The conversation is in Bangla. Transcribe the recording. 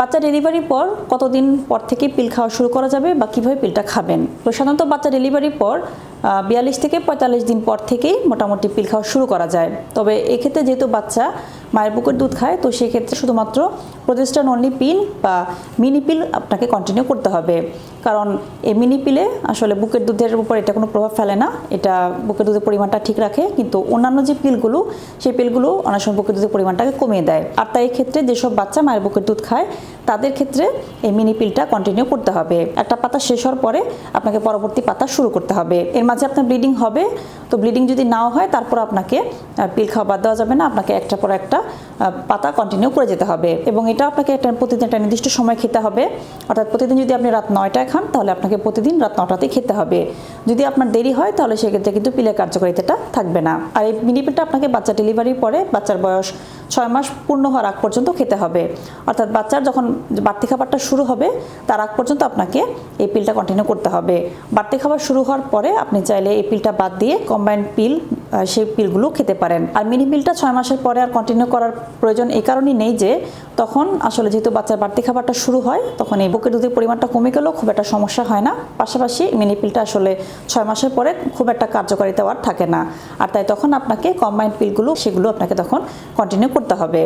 বাচ্চা ডেলিভারির পর কতদিন পর থেকে পিল খাওয়া শুরু করা যাবে বা কীভাবে পিলটা খাবেন? তো সাধারণত বাচ্চা ডেলিভারির পর বিয়াল্লিশ থেকে পঁয়তাল্লিশ দিন পর থেকেই মোটামুটি পিল খাওয়া শুরু করা যায়। তবে এক্ষেত্রে যেহেতু বাচ্চা মায়ের বুকের দুধ খায়, তো সেক্ষেত্রে শুধুমাত্র প্রতিষ্ঠান অনলি পিল বা মিনি পিল আপনাকে কন্টিনিউ করতে হবে। কারণ এই মিনি পিলে আসলে বুকের দুধের উপর এটা কোনো প্রভাব ফেলে না, এটা বুকের দুধের পরিমাণটা ঠিক রাখে, কিন্তু অন্যান্য যে পিলগুলো সেই পিলগুলো অনেক সময় বুকের দুধের পরিমাণটাকে কমিয়ে দেয়। আর তাই ক্ষেত্রে যেসব বাচ্চা মায়ের বুকের দুধ খায়, তাদের ক্ষেত্রে এই মিনি পিলটা কন্টিনিউ করতে হবে। একটা পাতা শেষ হওয়ার পরে আপনাকে পরবর্তী পাতা শুরু করতে হবে। এর মাঝে আপনার ব্লিডিং হবে তো ব্লিডিং যদি নাও হয়, তারপর আপনাকে পিল খাওয়া বাদ দেওয়া যাবে না। আপনাকে একটা পর একটা পাতা কন্টিনিউ করে যেতে হবে। এবং এটা আপনাকে একটা প্রতিদিন একটা নির্দিষ্ট সময় খেতে হবে। অর্থাৎ প্রতিদিন যদি আপনি রাত নয়টায় খান, তাহলে আপনাকে প্রতিদিন রাত নটাতে খেতে হবে। যদি আপনার দেরি হয়, তাহলে সেক্ষেত্রে কিন্তু পিলের কার্যকারিতাটা থাকবে না। আর এই মিনি পিলটা আপনাকে বাচ্চা ডেলিভারির পরে, বাচ্চার বয়স ছয় মাস পূর্ণ হওয়ার আগ পর্যন্ত খেতে হবে। অর্থাৎ বাচ্চার যখন বাড়তি খাবারটা শুরু হবে, তার আগ পর্যন্ত আপনাকে এই পিলটা কন্টিনিউ করতে হবে। বাড়তি খাবার শুরু হওয়ার পরে আপনি চাইলে এই পিলটা বাদ দিয়ে কম্বাইন্ড পিল সেই পিলগুলো খেতে পারেন। আর মিনি পিলটা ছয় মাসের পরে আর কন্টিনিউ করার প্রয়োজন এই কারণেই নেই যে, তখন আসলে যেহেতু বাচ্চার বাড়তি খাবারটা শুরু হয়, তখন এই বুকের দুধের পরিমাণটা কমে গেলেও খুব একটা সমস্যা হয় না। পাশাপাশি মিনি পিলটা আসলে ছয় মাসের পরে খুব একটা কার্যকারিতা আর থাকে না। আর তাই তখন আপনাকে কম্বাইন্ড পিলগুলো সেগুলো আপনাকে তখন কন্টিনিউ করতে হবে।